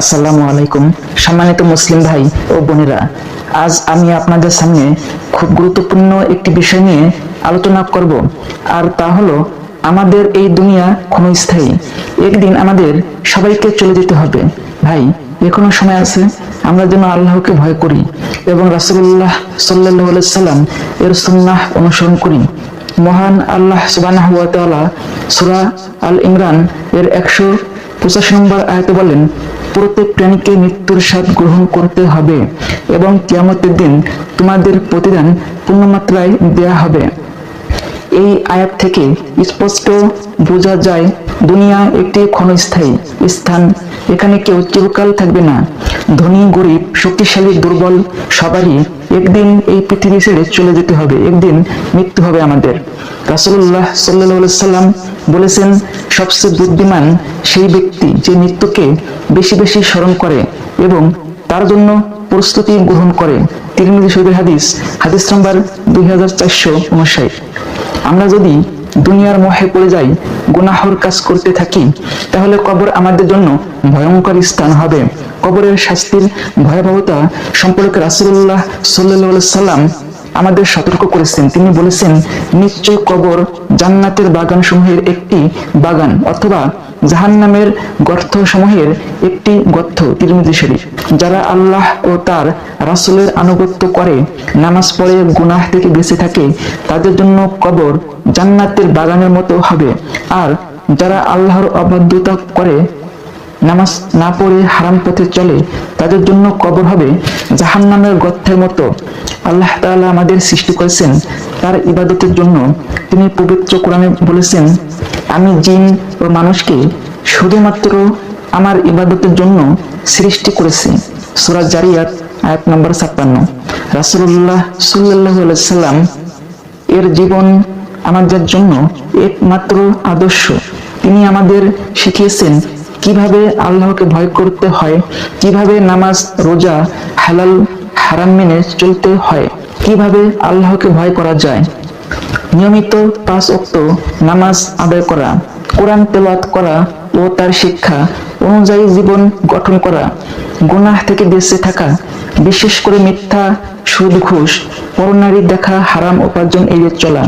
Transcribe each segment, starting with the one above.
আসসালামু আলাইকুম, সম্মানিত মুসলিম ভাই ও বোনেরা। আজ আমি আপনাদের সামনে খুব গুরুত্বপূর্ণ একটি বিষয় নিয়ে আলোচনা করব, আর তা হলো আমাদের এই দুনিয়া ক্ষণস্থায়ী। একদিন আমাদের সবাইকে চলে যেতে হবে। ভাই, এখনও সময় আছে? আমরা যেন আল্লাহকে ভয় করি এবং রাসুল্লাহ সাল্লাহ সাল্লাম এর সুন্নাহ অনুসরণ করি। মহান আল্লাহ সুবাহ সুরা আল ইমরান এর একশো পঁচাশি নম্বর আয়তে বলেন প্রত্যেক প্রাণীকে মৃত্যুর স্বাদ গ্রহণ করতে হবে এবং কেয়ামতের দিন তোমাদের প্রতিদান পূর্ণমাত্রায় দেয়া হবে। এই আয়াত থেকে স্পষ্ট বোঝা যায়, দুনিয়া একটি ক্ষণস্থায়ী স্থান। এখানে কেউ চিরকাল থাকবে না। ধনী, গরিব, শক্তিশালী, দুর্বল, সবারই একদিন এই পৃথিবী ছেড়ে চলে যেতে হবে, একদিন মৃত্যু হবে আমাদের। রাসুল্লাহ সাল্লাহ সাল্লাম বলেছেন, সবচেয়ে বুদ্ধিমান সেই ব্যক্তি যে মৃত্যুকে বেশি বেশি স্মরণ করে এবং তার জন্য প্রস্তুতি গ্রহণ করে। তিরমিজি শহীদের হাদিস হাদিস নম্বর দুই হাজার চারশো উনষাট। আমরা যদি দুনিয়ার মোহে পড়ে যাই, গুনাহর কাজ করতে থাকি, তাহলে কবর আমাদের জন্য ভয়ঙ্কর স্থান হবে। কবরের শাস্তির ভয়াবহতা সম্পর্কে রাসুল্লাহ সাল্লাহ সাল্লাম আমাদের সতর্ক করেছেন। তিনি বলেছেন, নিশ্চয় কবর জান্নাতের বাগান সমূহের একটি বাগান অথবা জাহান্নামের গর্ত সমূহের একটি গর্ত, তিরমিজি শরীফ, যারা আল্লাহ ও তার রাসুলের আনুগত্য করে, নামাজ পড়ে, গুনাহ থেকে বেঁচে থাকে, তাদের জন্য কবর জান্নাতের বাগানের মতো হবে। আর যারা আল্লাহর অবাধ্যতা করে, নামাজ না পড়ে হারাম পথে চলে, তাদের জন্য কবর হবে জাহান্নামের গর্থের মতো। আল্লাহ তাআলা আমাদের সৃষ্টি করেছেন তার ইবাদতের জন্য। তিনি পবিত্র কোরআনে বলেছেন, আমি জিন ও মানুষকে শুধুমাত্র আমার ইবাদতের জন্য সৃষ্টি করেছি। সূরা জারিয়াত, আয়াত নম্বর ছাপ্পান্ন। রাসূলুল্লাহ সাল্লাল্লাহু আলাইহি সাল্লাম এর জীবন আমাদের জন্য একমাত্র আদর্শ। তিনি আমাদের শিখিয়েছেন কীভাবে আল্লাহকে ভয় করতে হয়, কীভাবে নামাজ, রোজা, হালাল হারাম মেনে চলতে হয়। কীভাবে আল্লাহকে ভয় করা যায়? নিয়মিত পাঁচ অক্ত নামাজ আদায় করা, কোরআন তেলাওয়াত করা ও তার শিক্ষা অনুযায়ী জীবন গঠন করা, গুনাহ থেকে বেঁচে থাকা, বিশেষ করে মিথ্যা সুদ ঘুষ পরনারী দেখা হারাম উপার্জন এড়িয়ে চলা।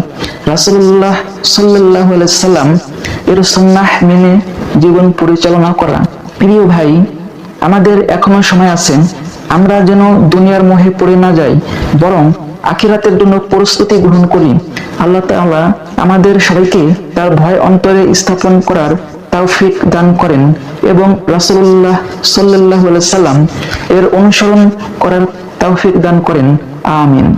রাসুল্লাহ সাল্লাহ সাল্লাম এর সন্ন্যাহ মেনে জীবন পরিচালনা করা। প্রিয় ভাই, আমাদের এখনও সময় আছে। আমরা যেন দুনিয়ার মোহে পড়ে না যাই, বরং আখিরাতের জন্য প্রস্তুতি গ্রহণ করি। আল্লাহ তাআলা আমাদের সবাইকে তার ভয় অন্তরে স্থাপন করার তৌফিক দান করেন এবং রাসূলুল্লাহ সাল্লাল্লাহু আলাইহি সাল্লাম এর অনুসরণ করার তৌফিক দান করেন। আমিন।